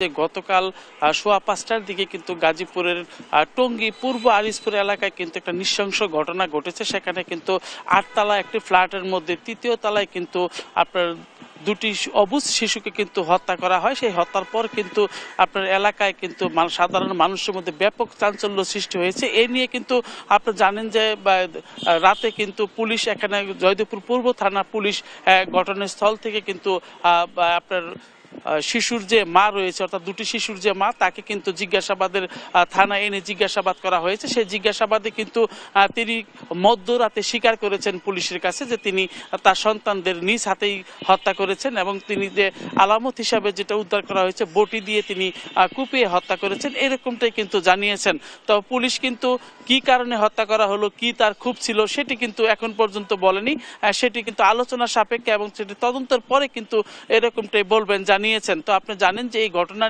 যে গতকাল সোয়া পাঁচটার দিকে কিন্তু গাজীপুরের টঙ্গী পূর্ব আরিসপুর এলাকায় কিন্তু একটা নৃশংস ঘটনা ঘটেছে। সেখানে কিন্তু আটতলা একটি ফ্ল্যাটের মধ্যে তৃতীয় তলায় কিন্তু আপনার দুটি অবুজ শিশুকে কিন্তু হত্যা করা হয়। সেই হত্যার পর কিন্তু আপনার এলাকায় কিন্তু সাধারণ মানুষের মধ্যে ব্যাপক চাঞ্চল্য সৃষ্টি হয়েছে। এই নিয়ে কিন্তু আপনি জানেন যে রাতে কিন্তু পুলিশ এখানে জয়দেবপুর পূর্ব থানা পুলিশ ঘটনাস্থল থেকে কিন্তু আপনার শিশুর যে মা রয়েছে, অর্থাৎ দুটি শিশুর যে মা, তাকে কিন্তু জিজ্ঞাসাবাদের থানায় এনে জিজ্ঞাসাবাদ করা হয়েছে। সেই জিজ্ঞাসাবাদে কিন্তু তিনি মধ্যরাতে স্বীকার করেছেন পুলিশের কাছে যে তিনি তার সন্তানদের নিজ হাতেই হত্যা করেছেন এবং তিনি যে আলামত হিসাবে যেটা উদ্ধার করা হয়েছে, বটি দিয়ে তিনি কুপিয়ে হত্যা করেছেন, এরকমটাই কিন্তু জানিয়েছেন। তো পুলিশ কিন্তু কি কারণে হত্যা করা হলো, কি তার খুব ছিল, সেটি কিন্তু এখন পর্যন্ত বলেনি। সেটি কিন্তু আলোচনা সাপেক্ষে এবং সেটি তদন্তের পরে কিন্তু এরকমটাই বলবেন জানিয়েছেন তো আপনি জানেন যে এই ঘটনা